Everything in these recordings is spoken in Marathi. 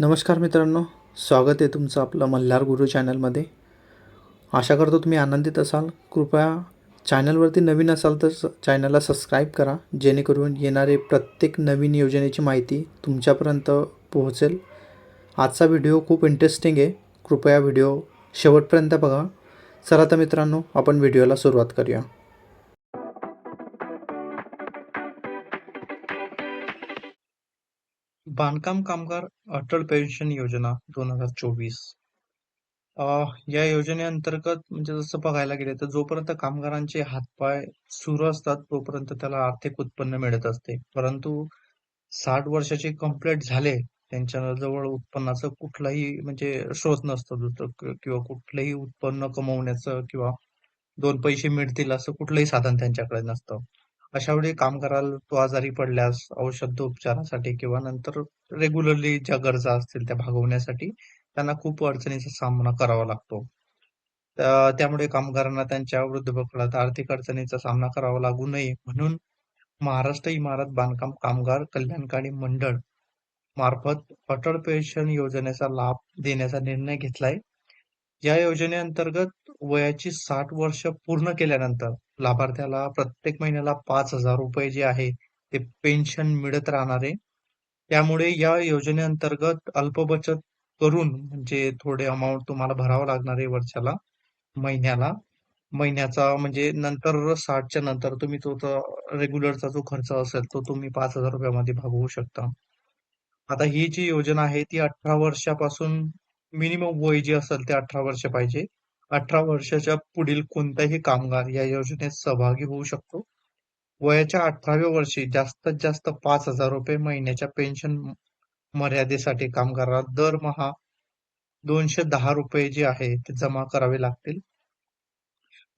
नमस्कार मित्रांनो स्वागत आहे तुमचं आपलं मल्हार गुरु चॅनलमध्ये. आशा करतो तुम्ही आनंदित असाल. कृपया चॅनलवरती नवीन असाल तर स- चॅनलला सबस्क्राईब करा जेणेकरून येणारे प्रत्येक नवीन योजनेची माहिती तुमच्यापर्यंत पोहोचेल. आजचा व्हिडिओ खूप इंटरेस्टिंग आहे. कृपया व्हिडिओ शेवटपर्यंत बघा. चला तर मित्रांनो आपण व्हिडिओला सुरुवात करूया. बांधकाम कामगार अटल पेन्शन योजना दोन हजार चोवीस. या योजनेअंतर्गत म्हणजे जसं बघायला गेले तर जोपर्यंत कामगारांचे हातपाय सुरू असतात तोपर्यंत त्याला आर्थिक उत्पन्न मिळत असते. परंतु साठ वर्षाचे कंप्लीट झाले त्यांच्या जवळ उत्पन्नाचं कुठलाही म्हणजे स्रोत नसतं दुसरं किंवा कुठलंही उत्पन्न कमवण्याचं किंवा दोन पैसे मिळतील असं कुठलंही साधन त्यांच्याकडे नसतं. अशा वेळी कामगाराला तो आजारी पडल्यास औषध उपचारासाठी किंवा नंतर रेग्युलरली ज्या गरजा असतील त्या भागवण्यासाठी त्यांना खूप अडचणीचा सामना करावा लागतो. त्या- त्यामुळे कामगारांना त्यांच्या वृद्धपकाळात आर्थिक अडचणीचा सामना करावा लागू नये. म्हणून महाराष्ट्र इमारत बांधकाम कामगार कल्याणकारी मंडळ मार्फत अटल पेन्शन योजनेचा लाभ देण्याचा निर्णय घेतलाय. या योजनेअंतर्गत वयाची साठ वर्ष पूर्ण केल्यानंतर लाभार्थ्याला प्रत्येक महिन्याला पाच हजार रुपये जे आहे ते पेन्शन मिळत राहणार आहे. त्यामुळे या योजनेअंतर्गत अल्प बचत करून म्हणजे थोडे अमाऊंट तुम्हाला भरावं लागणार आहे वर्षाला महिन्याला. महिन्याचा म्हणजे नंतर साठच्या नंतर तुम्ही तो रेग्युलरचा जो खर्च असेल तो तुम्ही पाच हजार रुपयामध्ये भागवू शकता. आता ही जी योजना आहे ती अठरा वर्षापासून मिनिमम वय जे असेल ते अठरा वर्ष पाहिजे. अठरा वर्षाच्या पुढील कोणताही कामगार या योजनेत सहभागी होऊ शकतो. वयाच्या अठराव्या वर्षी जास्तीत जास्त पाच हजार रुपये महिन्याच्या पेन्शन मर्यादेसाठी कामगाराला दरमहा दोनशे दहा रुपये जे आहे ते जमा करावे लागतील.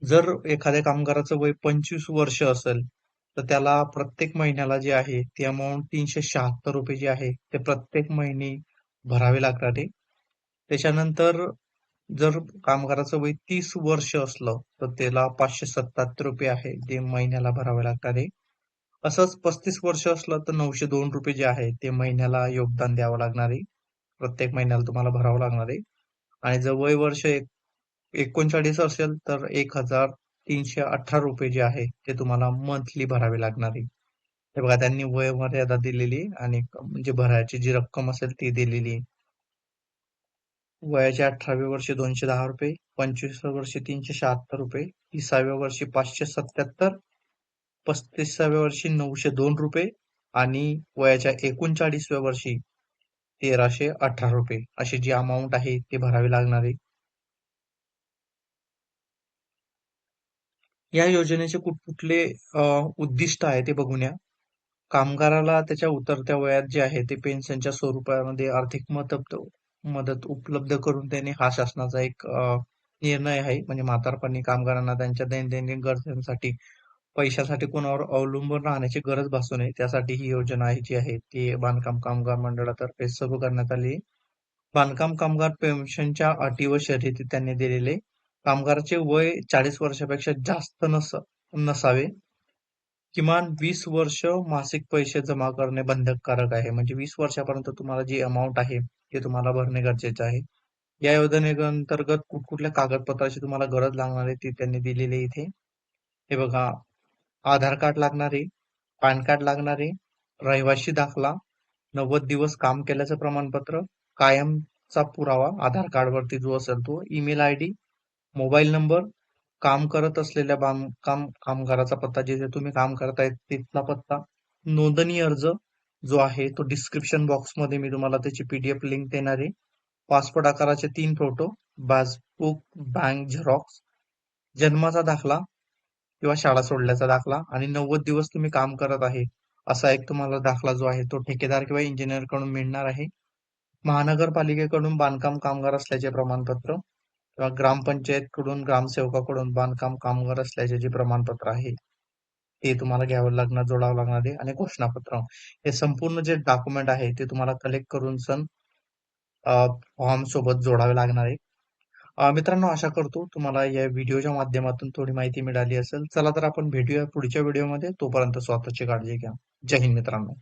जर एखाद्या कामगाराचं वय पंचवीस वर्ष असेल तर त्याला प्रत्येक महिन्याला जे आहे ती अमाऊंट तीनशे शहात्तर रुपये जे आहे ते प्रत्येक महिने भरावे लागणार आहे त्याच्यानंतर जर कामगाराचं वय तीस वर्ष असलं तर त्याला पाचशे सत्याहत्तर रुपये आहे जे महिन्याला भरावे लागणार आहे असंच पस्तीस वर्ष असलं तर नऊशे दोन रुपये जे आहे ते महिन्याला योगदान द्यावं लागणार आहे. प्रत्येक महिन्याला तुम्हाला भरावं लागणार आहे. आणि जर वय वर्ष एक एकोणचाळीस असेल तर एक हजार तीनशे अठरा रुपये जे आहे ते तुम्हाला मंथली भरावे लागणार आहे. हे बघा त्यांनी वय मर्यादा दिलेली आणि म्हणजे भरायची जी रक्कम असेल ती दिलेली आहे. वयाच्या अठराव्या वर्षी दोनशे दहा रुपये पंचवीसाव्या वर्षी तीनशे शहात्तर रुपये तिसाव्या वर्षी पाचशे सत्याहत्तर पस्तीसाव्या वर्षी नऊशे दोन रुपये आणि वयाच्या एकोणचाळीसव्या वर्षी तेराशे अठरा रुपये. अशी जी अमाऊंट आहे ती भरावी लागणार आहे. या योजनेचे कुठकुठले उद्दिष्ट आहे ते बघून या. कामगाराला त्याच्या उतरत्या वयात जे आहे ते पेन्शनच्या स्वरूपामध्ये आर्थिक मदत मदत उपलब्ध करून देणे हा शासनाचा एक निर्णय आहे. म्हणजे म्हातारपणी कामगारांना त्यांच्या दैनंदिन गरजांसाठी पैशासाठी कोणावर अवलंबून राहण्याची गरज भासू नये. त्यासाठी ही योजना आहे जी आहे ती बांधकाम कामगार मंडळातर्फे सुरू करण्यात आली बांधकाम कामगार पेन्शनच्या अटी व शर्यती त्यांनी दिलेले. कामगाराचे वय चाळीस वर्षापेक्षा जास्त नस नसावे. किमान वीस वर्ष मासिक पैसे जमा करणे बंधनकारक आहे. म्हणजे वीस वर्षापर्यंत तुम्हाला जी अमाऊंट आहे ते तुम्हाला भरणे गरजेचे आहे. या योजनेअंतर्गत कुठकुठल्या कागदपत्राची तुम्हाला गरज लागणार आहे ती त्यांनी दिलेली आहे इथे. हे बघा आधार कार्ड लागणार आहे पॅन कार्ड लागणार आहे रहिवाशी दाखला नव्वद दिवस काम केल्याचं प्रमाणपत्र कायमचा पुरावा आधार कार्ड वरती जो असेल तो ईमेल आय डी मोबाईल नंबर काम करत असलेल्या बांधकाम कामगाराचा पत्ता जिथे तुम्ही काम करताय तिथला पत्ता नोंदणी अर्ज जो आहे तो डिस्क्रिप्शन बॉक्समध्ये मी तुम्हाला त्याची पीडीएफ लिंक देणार आहे. पासपोर्ट आकाराचे तीन फोटो पासबुक बँक झेरॉक्स जन्माचा दाखला किंवा शाळा सोडल्याचा दाखला आणि नव्वद दिवस तुम्ही काम करत आहे असा एक तुम्हाला दाखला जो आहे तो ठेकेदार किंवा इंजिनियरकडून मिळणार आहे. महानगरपालिकेकडून बांधकाम कामगार असल्याचे प्रमाणपत्र किंवा ग्रामपंचायत कडून ग्रामसेवकाकडून बांधकाम कामगार असल्याचे जे प्रमाणपत्र आहे. ते तुम्हाला घ्यावं लागणार जोडावं लागणार आहे आणि घोषणापत्र. हे संपूर्ण जे डॉक्युमेंट आहे ते तुम्हाला कलेक्ट करून सन फॉर्म सोबत जोडावे लागणार आहे. मित्रांनो आशा करतो तुम्हाला या व्हिडिओच्या माध्यमातून थोडी माहिती मिळाली असेल. चला तर आपण भेटूया पुढच्या व्हिडिओमध्ये. तोपर्यंत स्वतःची काळजी घ्या. जय हिंद मित्रांनो.